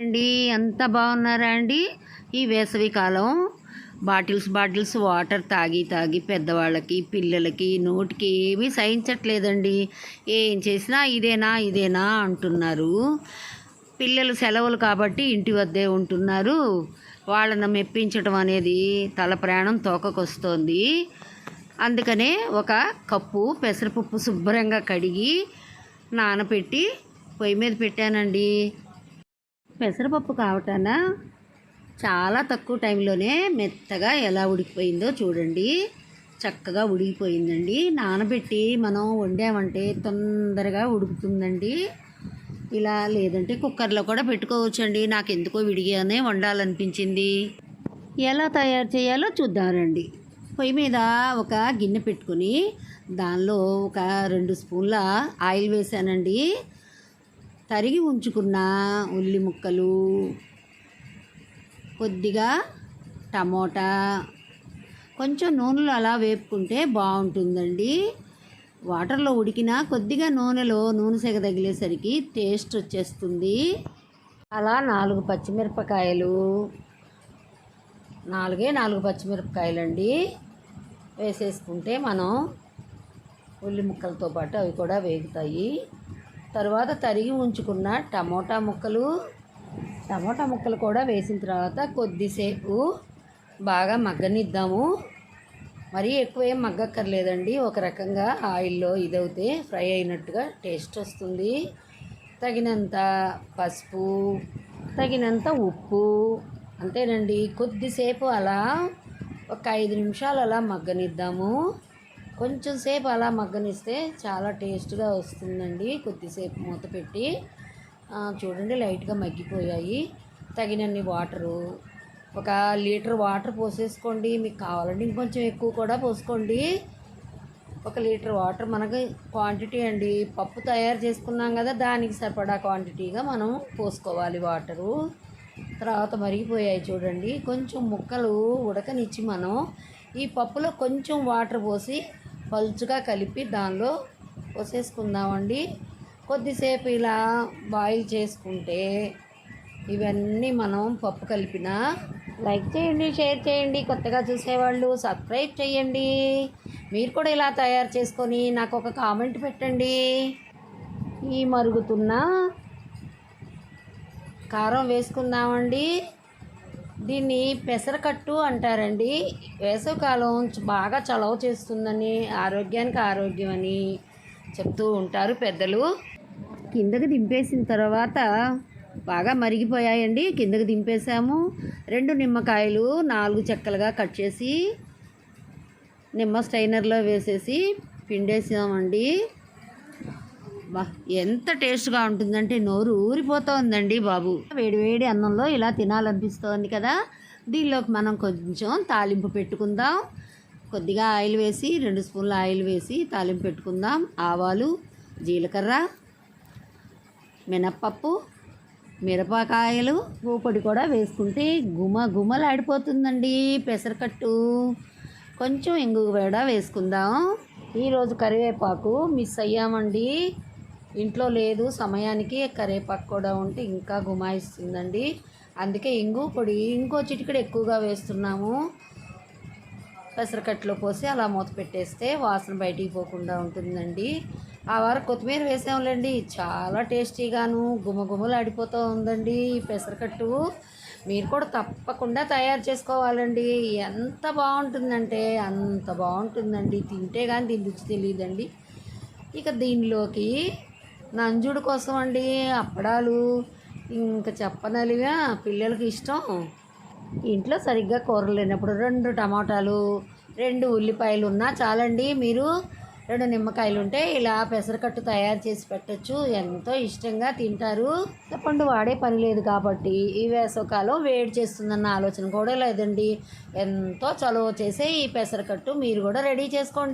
అండి? ఎంత బాగున్నారా అండి? ఈ వేసవి కాలం బాటిల్స్ బాటిల్స్ వాటర్ తాగి తాగి పెద్దవాళ్ళకి పిల్లలకి నోటికి ఏమీ సహించట్లేదండి. ఏం చేసినా ఇదేనా ఇదేనా అంటున్నారు. పిల్లలు సెలవులు కాబట్టి ఇంటి వద్దే ఉంటున్నారు. వాళ్ళని మెప్పించడం అనేది తల ప్రాణం తోకకొస్తోంది. అందుకనే ఒక కప్పు పెసరపప్పు శుభ్రంగా కడిగి నానబెట్టి పొయ్యి మీద పెట్టానండి. పెసరపప్పు కావటాన చాలా తక్కువ టైంలోనే మెత్తగా ఎలా ఉడికిపోయిందో చూడండి. చక్కగా ఉడికిపోయిందండి. నానబెట్టి మనం వండామంటే తొందరగా ఉడుకుతుందండి. ఇలా లేదంటే కుక్కర్లో కూడా పెట్టుకోవచ్చండి. నాకు ఎందుకో విడిగానే వండాలనిపించింది. ఎలా తయారు చేయాలో చూద్దామండి. పొయ్యి మీద ఒక గిన్నె పెట్టుకుని దానిలో ఒక రెండు స్పూన్ల ఆయిల్ వేసానండి తరిగి ఉంచుకున్న ఉల్లి ముక్కలు కొద్దిగా టమోటా కొంచెం నూనెలో అలా వేపుకుంటే బాగుంటుందండి. వాటర్లో ఉడికిన కొద్దిగా నూనెలో నూనె సెగ తగిలేసరికి టేస్ట్ వచ్చేస్తుంది. అలా నాలుగు పచ్చిమిరపకాయలు నాలుగే నాలుగు పచ్చిమిరపకాయలండి. వేసేసుకుంటే మనం ఉల్లి ముక్కలతో పాటు అవి కూడా వేగుతాయి. తర్వాత తరిగి ఉంచుకున్న టమోటా ముక్కలు టమోటా ముక్కలు కూడా వేసిన తర్వాత కొద్దిసేపు బాగా మగ్గనిద్దాము. మరీ ఎక్కువ ఏం మగ్గక్కర్లేదండి. ఒక రకంగా ఆయిల్లో ఇదవుతే ఫ్రై అయినట్టుగా టేస్ట్ వస్తుంది. తగినంత పసుపు తగినంత ఉప్పు అంతేనండి. కొద్దిసేపు అలా ఒక ఐదు నిమిషాలు అలా మగ్గనిద్దాము. కొంచెం సేపు అలా మగ్గనిస్తే చాలా టేస్ట్గా వస్తుందండి. కొద్దిసేపు మూత పెట్టి చూడండి లైట్గా మగ్గిపోయాయి. తగినన్ని వాటరు ఒక లీటర్ వాటర్ పోసేసుకోండి. మీకు కావాలంటే ఇంకొంచెం ఎక్కువ కూడా పోసుకోండి. ఒక లీటర్ వాటర్ మనకి క్వాంటిటీ అండి. పప్పు తయారు చేసుకున్నాం కదా దానికి సరిపడా క్వాంటిటీగా మనం పోసుకోవాలి వాటరు. తర్వాత మరిగిపోయాయి చూడండి. కొంచెం ముక్కలు ఉడకనిచ్చి మనం ఈ పప్పులో కొంచెం వాటర్ పోసి పలుచుగా కలిపి దానిలో పోసేసుకుందామండి. కొద్దిసేపు ఇలా బాయిల్ చేసుకుంటే ఇవన్నీ మనం పప్పు కలిపిన లైక్ చేయండి షేర్ చేయండి కొత్తగా చూసేవాళ్ళు సబ్స్క్రైబ్ చేయండి. మీరు కూడా ఇలా తయారు చేసుకొని నాకు ఒక కామెంట్ పెట్టండి. ఈ మరుగుతున్న కారం వేసుకుందామండి. దీన్ని పెసరకట్టు అంటారండి. వేసవికాలం బాగా చలవ చేస్తుందని ఆరోగ్యానికి ఆరోగ్యం అని చెప్తూ ఉంటారు పెద్దలు. కిందకి దింపేసిన తర్వాత బాగా మరిగిపోయాయండి. కిందకి దింపేసాము రెండు నిమ్మకాయలు నాలుగు చెక్కలుగా కట్ చేసి నిమ్మ స్టైనర్లో వేసేసి పిండేసామండి. బా ఎంత టేస్ట్గా ఉంటుందంటే నోరు ఊరిపోతుందండి బాబు. వేడివేడి అన్నంలో ఇలా తినాలనిపిస్తోంది కదా. దీనిలోకి మనం కొంచెం తాలింపు పెట్టుకుందాం. కొద్దిగా ఆయిల్ వేసి రెండు స్పూన్ల ఆయిల్ వేసి తాలింపు పెట్టుకుందాం. ఆవాలు జీలకర్ర మినప్పప్పు మిరపకాయలు. పూపొడి కూడా వేసుకుంటే గుమ గుమలాడిపోతుందండి పెసరకట్టు. కొంచెం ఇంగు కూడా వేసుకుందాం. ఈరోజు కరివేపాకు మిస్ అయ్యామండి. ఇంట్లో లేదు సమయానికి కరేపాకు కూడా ఉంటే ఇంకా గుమాయిస్తుందండి. అందుకే ఇంగు పొడి ఇంకో చిటికెడు ఎక్కువగా వేస్తున్నాము. పెసరకట్లో పోసి అలా మూత పెట్టేస్తే వాసన బయటికి పోకుండా ఉంటుందండి. ఆ వారం కొత్తిమీర వేసాంలేండి చాలా టేస్టీగాను గుమగుమలు ఆడిపోతూ ఉందండి ఈ పెసరకట్టు. మీరు కూడా తప్పకుండా తయారు చేసుకోవాలండి. ఎంత బాగుంటుందంటే అంత బాగుంటుందండి. తింటే కానీ దీని రుచి తెలియదండి. ఇక దీనిలోకి నంజుడు కోసం అండి అప్పడాలు. ఇంకా చెప్పనలిగా పిల్లలకి ఇష్టం. ఇంట్లో సరిగ్గా కూరలు లేనప్పుడు రెండు టమాటాలు రెండు ఉల్లిపాయలు ఉన్నా చాలండి. మీరు రెండు నిమ్మకాయలు ఉంటే ఇలా పెసరకట్టు తయారు చేసి పెట్టచ్చు. ఎంతో ఇష్టంగా తింటారు. చెప్పండి వాడే పని లేదు కాబట్టి ఈ వేసవకాలం వేడి చేస్తుందన్న ఆలోచన కూడా లేదండి. ఎంతో చలువ చేసే ఈ పెసరకట్టు మీరు కూడా రెడీ చేసుకోండి.